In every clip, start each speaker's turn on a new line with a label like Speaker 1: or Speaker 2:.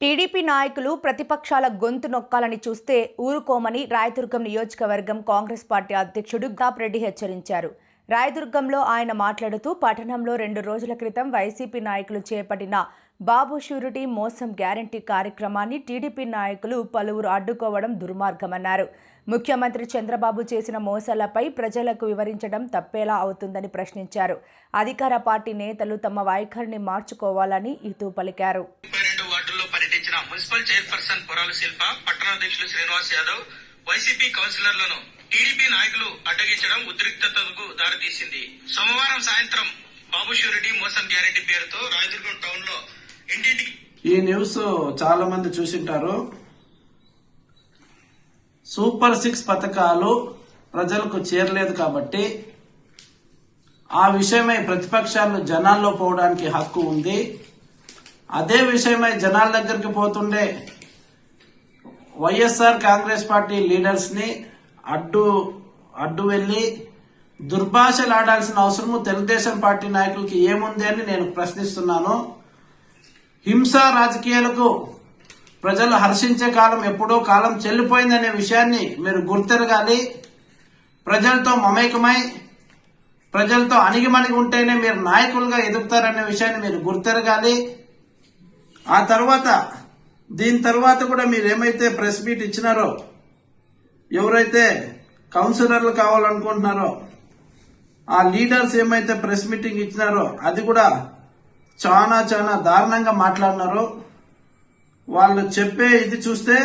Speaker 1: TDP నాయకులు ప్రతిపక్షాల గొంతు నొక్కాలని చూస్తే ఊరుకోమని రాయదుర్గం నియోజకవర్గం కాంగ్రెస్ పార్టీ అధ్యక్షుడు గాప్రెడ్డి హెచ్చరించారు. రాయదుర్గంలో ఆయన మాట్లాడుతూ పట్టణంలో రెండు రోజుల క్రితం వైసీపీ నాయకులు చేపట్టిన బాబు షూరిటీ మోసం గ్యారంటీ కార్యక్రమాన్ని టీడీపీ నాయకులు పలువురు అడ్డుకోవడం దుర్మార్గమన్నారు. ముఖ్యమంత్రి చంద్రబాబు చేసిన మోసాలపై ప్రజలకు వివరించడం తప్పేలా అవుతుందని ప్రశ్నించారు. అధికార పార్టీ నేతలు తమ వైఖరిని మార్చుకోవాలని ఇతూ పలికారు.
Speaker 2: మున్సిపల్ చైర్పర్సన్ పొరాల శిల్ప పట్టణాధ్యక్షులు శ్రీనివాస్ యాదవ్ వైసీపీ కౌన్సిలర్లను టీడీపీ నాయకులు అడ్డగించడం ఉద్రిక్తతకు దారితీసింది. సోమవారం సాయంత్రం బాబు షూరిటీ మోసం గ్యారెంటీ పేరుతో రాయదుర్గం టౌన్లో ఇంటింటికి
Speaker 3: ఈ న్యూస్ చాలా మంది చూసింటారు. సూపర్ సిక్స్ పథకాలు ప్రజలకు చేరలేదు కాబట్టి ఆ విషయమై ప్రతిపక్షాలు జనాల్లో పోవడానికి హక్కు ఉంది. అదే విషయమై జనాల దగ్గరికి పోతుండే వైఎస్ఆర్ కాంగ్రెస్ పార్టీ లీడర్స్ని అడ్డు అడ్డు వెళ్ళి దుర్భాషలు ఆడాల్సిన అవసరము తెలుగుదేశం పార్టీ నాయకులకి ఏముంది అని నేను ప్రశ్నిస్తున్నాను. హింస రాజకీయాలకు ప్రజలు హర్షించే కాలం ఎప్పుడో కాలం చెల్లిపోయిందనే విషయాన్ని మీరు గుర్తెరగాలి. ప్రజలతో మమేకమై ప్రజలతో అణిగిమణిగి ఉంటేనే మీరు నాయకులుగా ఎదుగుతారనే విషయాన్ని మీరు గుర్తెరగాలి. ఆ తర్వాత దీని తర్వాత కూడా మీరు ఏమైతే ప్రెస్ మీట్ ఇచ్చినారో ఎవరైతే కౌన్సిలర్లు కావాలనుకుంటున్నారో ఆ లీడర్స్ ఏమైతే ప్రెస్ మీటింగ్ ఇచ్చినారో అది కూడా చాలా చాలా దారుణంగా మాట్లాడినారు వాళ్ళు చెప్పే ఇది చూస్తే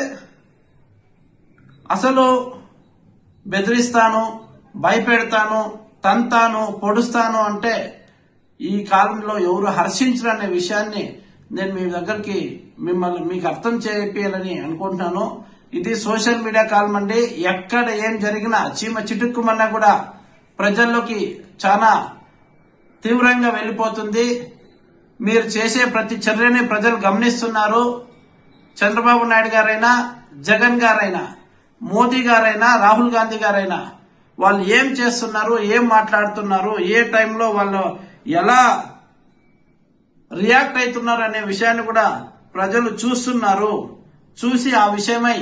Speaker 3: అసలు బెదిరిస్తాను భయపెడతాను తంతాను పొడుస్తాను అంటే ఈ కాలంలో ఎవరు హర్షించరు అనే విషయాన్ని నేను మీ దగ్గరికి మిమ్మల్ని మీకు అర్థం చేయాలని అనుకుంటున్నాను. ఇది సోషల్ మీడియా కాలం అండి ఎక్కడ ఏం జరిగినా చీమ చిటుక్కుమన్నా కూడా ప్రజల్లోకి చాలా తీవ్రంగా వెళ్ళిపోతుంది. మీరు చేసే ప్రతి చర్యని ప్రజలు గమనిస్తున్నారు. చంద్రబాబు నాయుడు గారైనా జగన్ గారైనా మోదీ గారైనా రాహుల్ గాంధీ గారైనా వాళ్ళు ఏం చేస్తున్నారు ఏం మాట్లాడుతున్నారు ఏ టైంలో వాళ్ళు ఎలా రియాక్ట్ అవుతున్నారు అనే విషయాన్ని కూడా ప్రజలు చూస్తున్నారు. చూసి ఆ విషయమై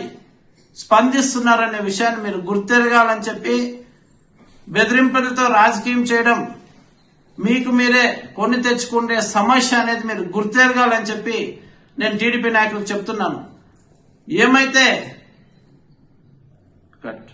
Speaker 3: స్పందిస్తున్నారు అనే విషయాన్ని మీరు గుర్తెరగాలని చెప్పి బెదిరింపులతో రాజకీయం చేయడం మీకు మీరే కొని తెచ్చుకునే సమస్య అనేది మీరు గుర్తెరగాలని చెప్పి నేను టీడీపీ నాయకులకు చెప్తున్నాను. ఏమైతే కట్.